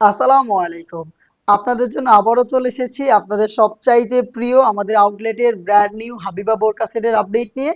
আসসালামু আলাইকুম। আপনাদের জন্য আবারও চলে এসেছি আপনাদের সবচাইতে প্রিয় আমাদের আউটলেটের ব্র্যান্ড নিউ হাবিবা বোরকা সেটের আপডেট নিয়ে।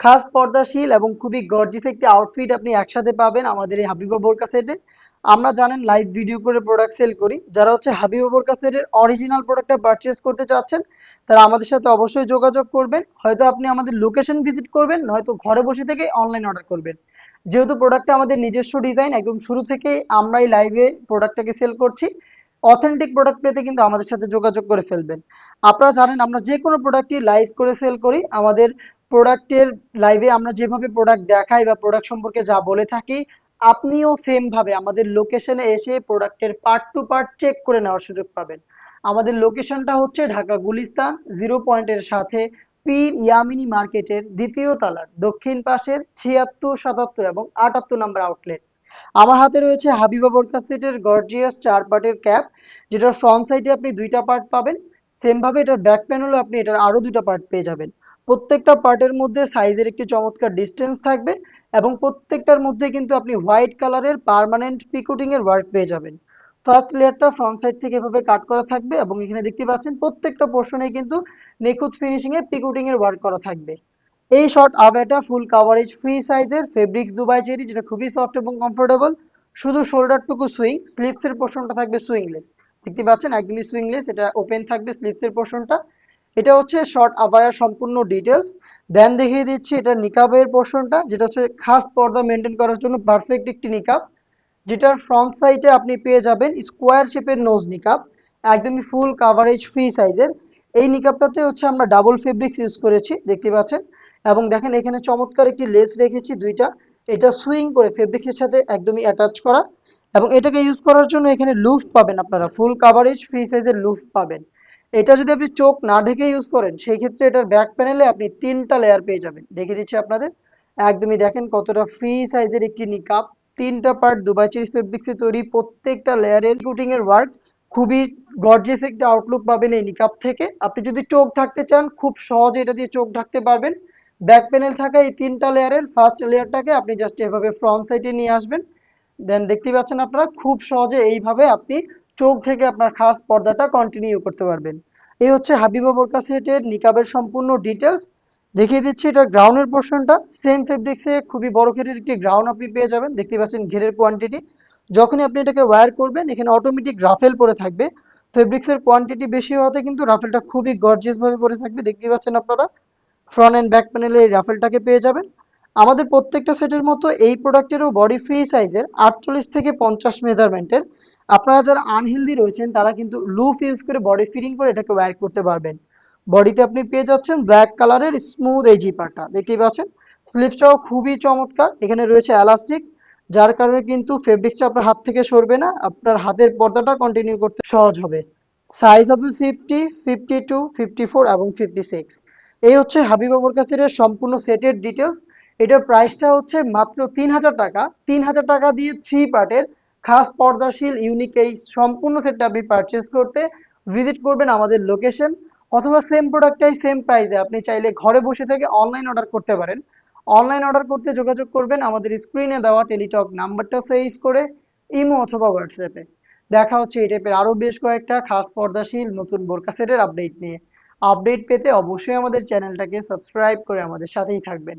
খাস, পর্দাশীল এবং খুবই গর্জিস একটি আউটফিট আপনি একসাথে পাবেন আমাদের এই হাবিবা বোরকা সেটে আমরা জানেন লাইভ ভিডিও করে প্রোডাক্ট সেল করি। যারা হচ্ছে হাবিবা বোরকা সেটের অরিজিনাল প্রোডাক্টটা পারচেস করতে চাচ্ছেন, তারা আমাদের সাথে অবশ্যই যোগাযোগ করবেন। হয়তো আপনি আমাদের লোকেশন ভিজিট করবেন, নয়তো ঘরে বসে থেকে অনলাইন অর্ডার করবেন। যেহেতু প্রোডাক্টটা আমাদের নিজস্ব ডিজাইন একদম শুরু থেকে আমরাই লাইভে প্রোডাক্টটাকে সেল করছি। অথেন্টিক প্রোডাক্ট পেতে কিন্তু আমাদের সাথে যোগাযোগ করে ফেলবেন। আপনারা জানেন আমরা যে কোনো প্রোডাক্টই লাইভ করে সেল করি। আমাদের প্রোডাক্টের লাইভে আমরা যেভাবে প্রোডাক্ট দেখাই বা প্রোডাক্ট সম্পর্কে যা বলে থাকি, আপনিও সেম ভাবে আমাদের লোকেশনে এসে প্রোডাক্টের পার্ট টু পার্ট চেক করে নেওয়ার সুযোগ পাবেন। আমাদের লোকেশনটা হচ্ছে ঢাকা গুলিস্তান জিরো পয়েন্টের সাথে পীর ইয়ামিনী মার্কেটের দ্বিতীয় তলার, দক্ষিণ পাশের ছিয়াত্তর, সাতাত্তর এবং আটাত্তর নম্বর আউটলেট আমার হাতে রয়েছে হাবিবা বোরকা গর্জিয়াস চার পার্টের ক্যাপ যেটার ফ্রন্ট সাইডে আপনি দুইটা পার্ট পাবেন। সেম ভাবে এটার ব্যাক প্যানেলও আপনি এটার আরও দুটো পার্ট পেয়ে যাবেন। প্রত্যেকটা পার্টের মধ্যে সাইজের একটি চমৎকার ডিস্টেন্স থাকবে এবং প্রত্যেকটার মধ্যে কিন্তু আপনি হোয়াইট কালারের পার্মানেন্ট পিকুটিং এর ওয়ার্ক পেয়ে যাবেন। ফার্স্ট লেয়ারটা ফ্রন্ট সাইড থেকে এভাবে কাট করা থাকবে এবং এখানে দেখতে পাচ্ছেন প্রত্যেকটা পোর্শনে কিন্তু নিখুঁত ফিনিশিং এর পিকুটিং এর ওয়ার্ক করা থাকবে। এই শর্ট আবেটা ফুল কাভারেজ ফ্রি সাইজের ফেব্রিক্স দুবাই চেরি যেটা খুবই সফট এবং কমফোর্টেবল শুধু শোল্ডারটুকু সুইং স্লিপস এর পোর্শনটা থাকবে সুইংলেস দেখতে পাচ্ছেন, একদমই সুইংলেস এটা ওপেন থাকবে স্লিপস এর পোর্শনটা এটা হচ্ছে শর্ট আবায়ার সম্পূর্ণ ডিটেলস দেন দেখিয়ে দিচ্ছি, এটা নিকাবের পোর্শনটা যেটা হচ্ছে খাস পর্দা মেনটেন করার জন্য পারফেক্ট একটি নিকাব যেটার ফ্রন্ট সাইডে আপনি পেয়ে যাবেন স্কোয়ার শেপের নোজ নিকাব একদমই ফুল কাভারেজ ফ্রি সাইজের এই নিকাবটাতে হচ্ছে আমরা ডাবল ফেব্রিক্স ইউজ করেছি, দেখতে পাচ্ছেন। এবং দেখেন, এখানে চমৎকার একটি লেস রেখেছি দুইটা। এটা সুইং করে ফেব্রিক্সের সাথে একদমই অ্যাটাচ করা। এবং এটাকে ইউজ করার জন্য এখানে লুফ পাবেন আপনারা ফুল কাভারেজ ফ্রি সাইজের লুফ পাবেন। এটা যদি আপনি চোখ না ঢেকে ইউজ করেন, সেই ক্ষেত্রে এটার ব্যাক প্যানেলে আপনি তিনটা লেয়ার পেয়ে যাবেন। দেখে দিচ্ছি আপনাদের। একদমই দেখেন কতটা ফ্রি সাইজের একটি নিকাপ তিনটা পার্ট দুবাই চিজ ফেব্রিক্সে তৈরি প্রত্যেকটা লেয়ারের কুটিং এর ওয়ার্ক খুবই গর্জিয়াস একটা আউটলুক পাবেন এই নিকাপ থেকে। আপনি যদি চোখ ঢাকতে চান, খুব সহজে এটা দিয়ে চোখ ঢাকতে পারবেন। ব্যাক প্যানেল থাকা এই তিনটা লেয়ারের ফার্স্ট লেয়ারটাকে আপনি জাস্ট এভাবে ফ্রন্ট সাইডে নিয়ে আসবেন। দেন দেখতে পাচ্ছেন আপনারা, খুব সহজে এইভাবে আপনি চোখ থেকে আপনার খাস পর্দাটা কন্টিনিউ করতে পারবেন। এই হচ্ছে হাবিবা বোরকা সেটের নিকাবের সম্পূর্ণ ডিটেলস দেখিয়ে দিচ্ছি এটা গ্রাউন্ডের পোর্শনটা সেম ফেব্রিক্সে খুবই বড় ঘেরের একটি গ্রাউন্ড আপনি পেয়ে যাবেন। দেখতে পাচ্ছেন ঘেরের কোয়ান্টিটি যখনই আপনি এটাকে ওয়্যার করবেন, এখানে অটোমেটিক রাফেল পরে থাকবে। ফেব্রিক্সের কোয়ান্টিটি বেশি হওয়াতে কিন্তু রাফেলটা খুবই গর্জিয়াস ভাবে পরে থাকবে। দেখতে পাচ্ছেন আপনারা ফ্রন্ট অ্যান্ড ব্যাক প্যানেলে এই রাফেলটাকে পেয়ে যাবেন। আমাদের প্রত্যেকটা সেটের মতো এই প্রোডাক্টেরও বডি ফ্রি সাইজের আটচল্লিশ থেকে পঞ্চাশ মেজারমেন্টের আপনারা যারা আনহেলদি রয়েছেন, তারা কিন্তু লুফ ইউজ করে বডি ফিটিং করে এটাকে ওয়্যার করতে পারবেন। বডিতে আপনি পেয়ে যাচ্ছেন ব্ল্যাক কালারের স্মুথ এই জিপারটা দেখতেই পাচ্ছেন? স্লিপসটাও খুবই চমৎকার। এখানে রয়েছে এলাস্টিক যার কারণে কিন্তু ফেব্রিক্সটা আপনার হাত থেকে সরবে না। আপনার হাতের পর্দাটা কন্টিনিউ করতে সহজ হবে। সাইজ হবে fifty fifty two fifty four এবং ফিফটি সিক্স এই হচ্ছে হাবিবা বোরকাসের সম্পূর্ণ সেটের ডিটেলস এটার প্রাইসটা হচ্ছে মাত্র তিন হাজার টাকা। তিন হাজার টাকা দিয়ে থ্রি পার্টের খাস পর্দাশীল ইউনিক এই সম্পূর্ণ সেটটা আপনি পারচেস করতে ভিজিট করবেন আমাদের লোকেশন অথবা সেম প্রোডাক্টটাই সেম প্রাইসে আপনি চাইলে ঘরে বসে থেকে অনলাইন অর্ডার করতে পারেন। অনলাইন অর্ডার করতে যোগাযোগ করবেন, আমাদের স্ক্রিনে দেওয়া টেলিটক নাম্বারটা সেভ করে ইমো অথবা হোয়াটসঅ্যাপে দেখা হচ্ছে এই টাইপের আরও বেশ কয়েকটা খাস পর্দাশীল নতুন বোরকা সেটের আপডেট নিয়ে। আপডেট পেতে অবশ্যই আমাদের চ্যানেলটাকে সাবস্ক্রাইব করে আমাদের সাথেই থাকবেন।